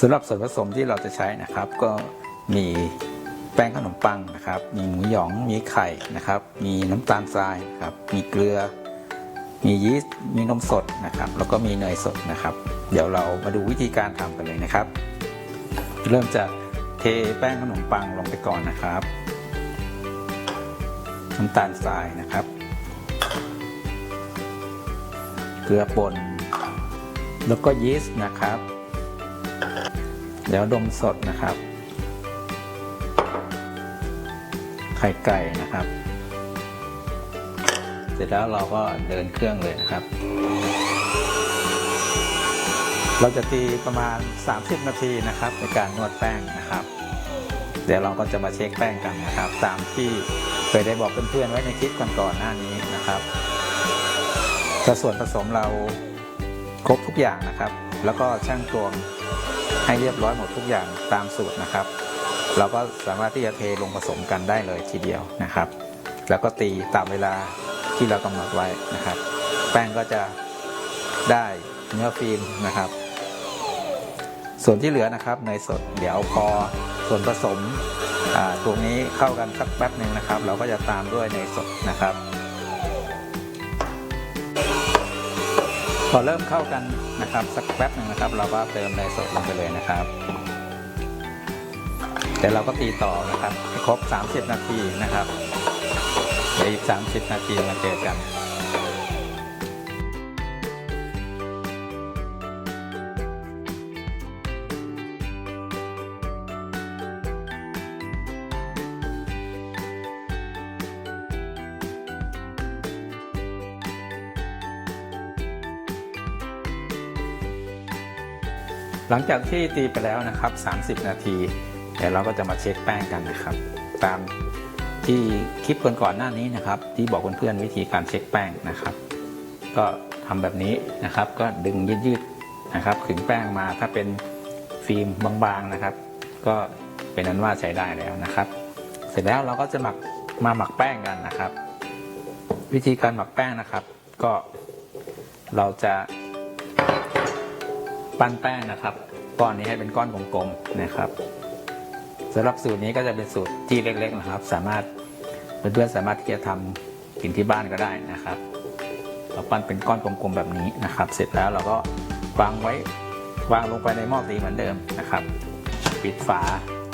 สำหรับส่วนผสมที่เราจะใช้นะครับ ก็มีแป้งขนมปังนะครับ มีหมูหยองมีไข่นะครับ มีน้ำตาลทรายนะครับ มีเกลือ มียีสต์มีนมสดนะครับ แล้วก็มีเนยสดนะครับ เดี๋ยวเรามาดูวิธีการทำกันเลยนะครับ เริ่มจากเทแป้งขนมปังลงไปก่อนนะครับน้ำตาลทรายนะครับ เกลือป่นแล้วก็ยีสต์นะครับ เดี๋ยวดมสดนะครับ ไข่ไก่นะครับ เสร็จแล้วเราก็เดินเครื่องเลยนะครับ เราจะตีประมาณ 30 นาทีนะครับ ในการนวดแป้งนะครับ เดี๋ยวเราก็จะมาเช็คแป้งกันนะครับ ตามที่เคยได้บอกเพื่อนๆไว้ในคลิปก่อนๆหน้านี้นะครับแต่ส่วนผสมเราครบทุกอย่างนะครับ แล้วก็ช่างตวง ให้เรียบร้อยหมดทุกอย่างตามสูตรนะครับ เราก็สามารถที่จะเทลงผสมกันได้เลยทีเดียวนะครับ แล้วก็ตีตามเวลาที่เรากำหนดไว้นะครับ แป้งก็จะได้เนื้อฟิล์มนะครับ ส่วนที่เหลือนะครับเนยสดเดี๋ยวพอส่วนผสมตรงนี้เข้ากันสักแป๊บหนึ่งนะครับ เราก็จะตามด้วยเนยสดนะครับ พอเริ่มเข้ากัน นะครับ สักแป๊บหนึ่งนะครับ เราก็เติมไดโซดลงไปเลยนะครับเดี๋ยวเราก็ตีต่อนะครับให้ครบ 30 นาทีนะครับเดี๋ยวอีก 30 นาทีมาเจอกัน หลังจากที่ตีไปแล้วนะครับ 30 นาที เดี๋ยวเราก็จะมาเช็คแป้งกันนะครับ ตามที่คลิปก่อนๆหน้านี้นะครับ ที่บอกเพื่อนๆวิธีการเช็คแป้งนะครับ ก็ทำแบบนี้นะครับ ก็ดึงยืดๆนะครับขึงแป้งมาถ้าเป็นฟิล์มบางๆนะครับ ก็เป็นนั้นว่าใช้ได้แล้วนะครับ เสร็จแล้วเราก็จะหมักมาหมักแป้งกันนะครับ วิธีการหมักแป้งนะครับ ก็เราจะ ปั้นแป้งนะครับ ก้อนนี้ให้เป็นก้อนกลมๆนะครับสำหรับสูตรนี้ก็จะเป็นสูตรที่เล็กๆนะครับ สามารถเพื่อนๆสามารถที่จะทำกินที่บ้านก็ได้นะครับ เราปั้นเป็นก้อนกลมๆแบบนี้นะครับ เสร็จแล้วเราก็วางไว้วางลงไปในหม้อตีเหมือนเดิมนะครับ ปิดฝา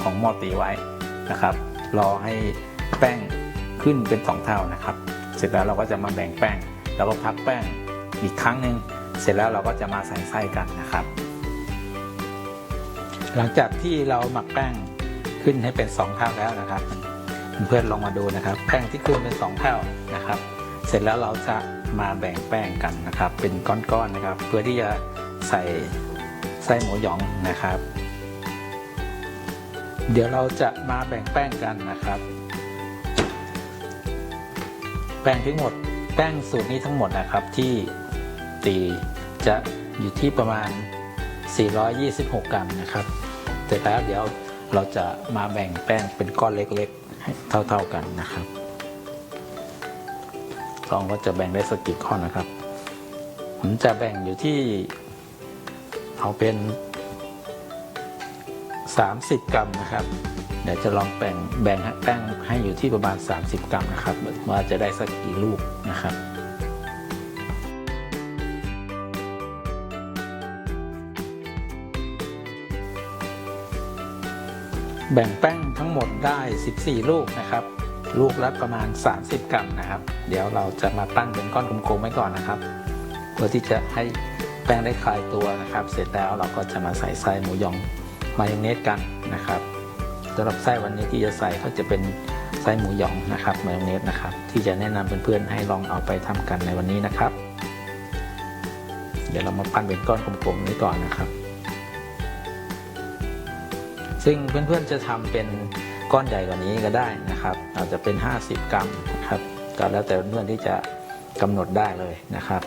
ของหม้อตีไว้นะครับ รอให้แป้งขึ้นเป็นสองเท่านะครับ เสร็จแล้วเราก็จะมาแบ่งแป้งแล้วก็พักแป้งอีกครั้งหนึ่ง เสร็จแล้วเราก็จะมาใส่ไส้กันนะครับ หลังจากที่เราหมักแป้งขึ้นให้เป็น2เท่าแล้วนะครับเพื่อนๆลองมาดูนะครับ แป้งที่ขึ้นเป็น2เท่านะครับ เสร็จแล้วเราจะมาแบ่งแป้งกันนะครับ เป็นก้อนๆนะครับ เพื่อที่จะใส่ไส้หมูหยองนะครับ เดี๋ยวเราจะมาแบ่งแป้งกันนะครับ แป้งทั้งหมดแป้งสูตรนี้ทั้งหมดนะครับที่ ตีจะอยู่ที่ประมาณ 426 กรัมนะครับ เสร็จแล้วเดี๋ยวเราจะมาแบ่งแป้งเป็นก้อนเล็กๆ ให้เท่าๆกันนะครับลองว่าจะแบ่งได้สักกี่ก้อนนะครับ ผมจะแบ่งอยู่ที่เอาเป็น 30 กรัมนะครับ เดี๋ยวจะลองแบ่งแบ่งแป้งให้อยู่ที่ประมาณ 30 กรัมนะครับว่าจะได้สักกี่ลูกนะครับ แบ่งแป้งทั้งหมดได้ 14 ลูกนะครับ ลูกละประมาณ 30 กรัมนะครับ เดี๋ยวเราจะมาปั้นเป็นก้อนกลมๆไว้ก่อนนะครับ เพื่อที่จะให้แป้งได้คลายตัวนะครับ เสร็จแล้วเราก็จะมาใส่ไส้หมูยองมายองเนสกันนะครับสำหรับไส้วันนี้ที่จะใส่ก็จะเป็นไส้หมูหยองนะครับมายองเนสนะครับ ที่จะแนะนำเพื่อนๆให้ลองเอาไปทำกันในวันนี้นะครับ เดี๋ยวเรามาปั้นเป็นก้อนกลมๆนี้ก่อนนะครับ ซึ่งเพื่อนๆจะทำเป็นก้อนใหญ่กว่านี้ก็ได้นะครับ อาจจะเป็น 50 กรัมนะครับก็แล้วแต่เพื่อนๆที่จะกำหนดได้เลยนะครับ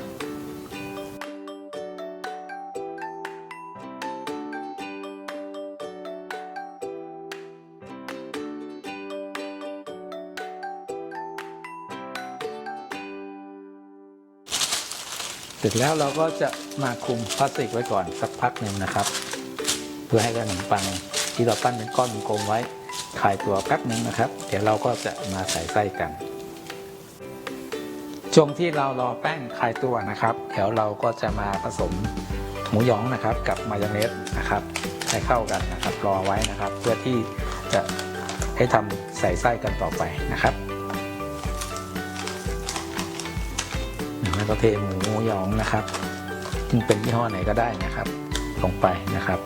เสร็จแล้วเราก็จะมาคลุมพลาสติกไว้ก่อนสักพักหนึ่งนะครับ เพื่อให้ขนมปัง ที่เราปั้นเป็นก้อนกลมไว้คลายตัวแป๊บนึงนะครับ เดี๋ยวเราก็จะมาใส่ไส้กัน ช่วงที่เรารอแป้งคลายตัวนะครับ เดี๋ยวเราก็จะมาผสมหมูหยองนะครับ กับมายองเนสนะครับให้เข้ากันนะครับรอไว้นะครับ เพื่อที่จะให้ทำใส่ไส้กันต่อไปนะครับแล้วก็เทหมูหยองนะครับ ซึ่งเป็นยี่ห้อไหนก็ได้นะครับ ลงไปนะครับ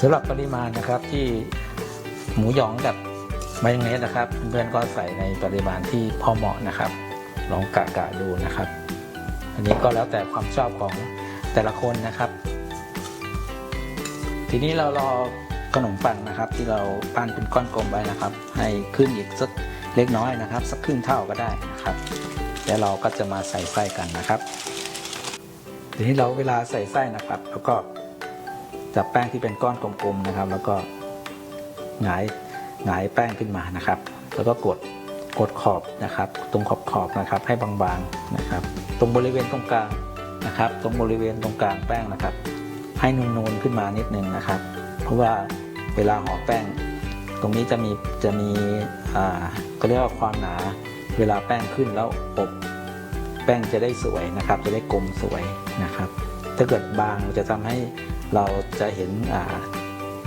สำหรับปริมาณนะครับที่หมูหยองกับมายองเนสนะครับ เพื่อนๆก็ใส่ในปริมาณที่พอเหมาะนะครับ ลองกะกะดูนะครับ อันนี้ก็แล้วแต่ความชอบของแต่ละคนนะครับ ทีนี้เรารอขนมปังนะครับ ที่เราปั้นเป็นก้อนกลมไว้นะครับ ให้ขึ้นอีกสักเล็กน้อยนะครับ สักครึ่งเท่าก็ได้นะครับ แล้วเราก็จะมาใส่ไส้กันนะครับ ทีนี้เราเวลาใส่ไส้นะครับ แล้วก็ จับแป้งที่เป็นก้อนกลมๆนะครับ แล้วก็หงายหงายแป้งขึ้นมานะครับ แล้วก็กดกดขอบนะครับ ตรงขอบขอบนะครับ ให้บางๆนะครับ ตรงบริเวณตรงกลางนะครับ ตรงบริเวณตรงกลางแป้งนะครับ ให้นูนๆขึ้นมานิดนึงนะครับ เพราะว่าเวลาห่อแป้ง ตรงนี้จะมีจะมีอ่าก็เรียกว่าความหนา เวลาแป้งขึ้นแล้วอบแป้งจะได้สวยนะครับ จะได้กลมสวยนะครับ ถ้าเกิดบางจะทำให้ เราจะเห็น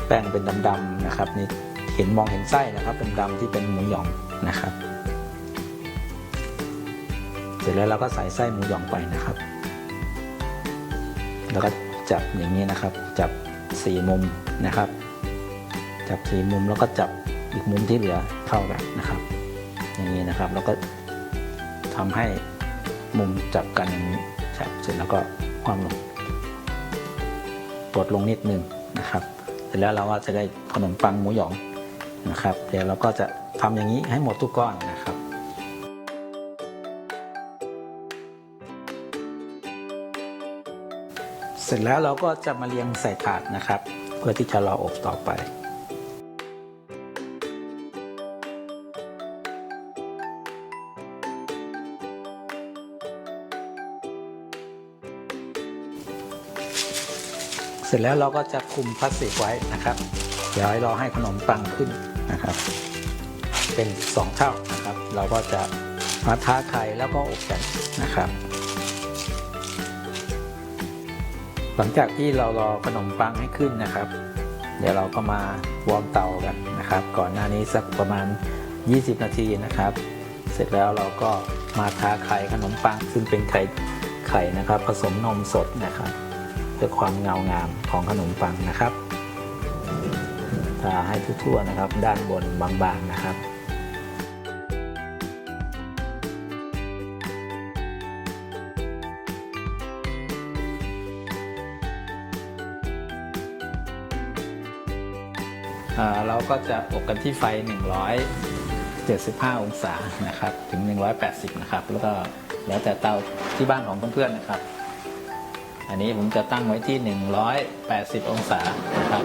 แป้งเป็นดำๆนะครับนี่เห็นมองเห็นไส้นะครับเป็นดำๆที่เป็นหมูหยองนะครับ เสร็จแล้วเราก็ใส่ไส้หมูหยองไปนะครับ แล้วก็จับอย่างนี้นะครับ จับสี่มุมนะครับ จับสี่มุมแล้วก็จับอีกมุมที่เหลือเท่ากันนะครับ อย่างนี้นะครับแล้วก็ทำให้มุมจับกันอย่างนี้จับเสร็จแล้วก็คว่ำลง กดลงนิดนึงนะครับ เสร็จแล้วเราก็จะได้ขนมปังหมูหยองนะครับ เดี๋ยวเราก็จะทำอย่างนี้ให้หมดทุกก้อนนะครับเสร็จแล้วเราก็จะมาเรียงใส่ถาดนะครับ เพื่อที่จะรออบต่อไป เสร็จแล้วเราก็จะคุมพลาสติกไว้นะครับเดี๋ยวให้รอให้ขนมปังขึ้นนะครับ เป็นสองเท่านะครับ เราก็จะมาทาไข่แล้วก็อบกันนะครับ หลังจากที่เรารอขนมปังให้ขึ้นนะครับ เดี๋ยวเราก็มาวอร์มเตากันนะครับ ก่อนหน้านี้สักประมาณ 20 นาทีนะครับ เสร็จแล้วเราก็มาทาไข่ขนมปังซึ่งเป็นไข่ไข่นะครับ ผสมนมสดนะครับ พื่อความเงางามของขนมปังนะครับทาให้ทั่วๆนะครับ ด้านบนบางๆนะครับเราก็จะอบกันที่ไฟ 175 องศานะครับ ถึง 180 นะครับ แล้วก็แล้วแต่เตาที่บ้านของเพื่อนๆนะครับ อันนี้ผมจะตั้งไว้ที่ 180 องศานะครับ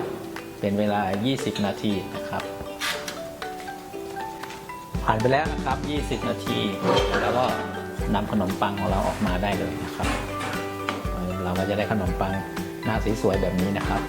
เป็นเวลา 20 นาทีนะครับ ผ่านไปแล้วนะครับ 20 นาที แล้วก็นำขนมปังของเราออกมาได้เลยนะครับ เราก็จะได้ขนมปังหน้าสวยแบบนี้นะครับ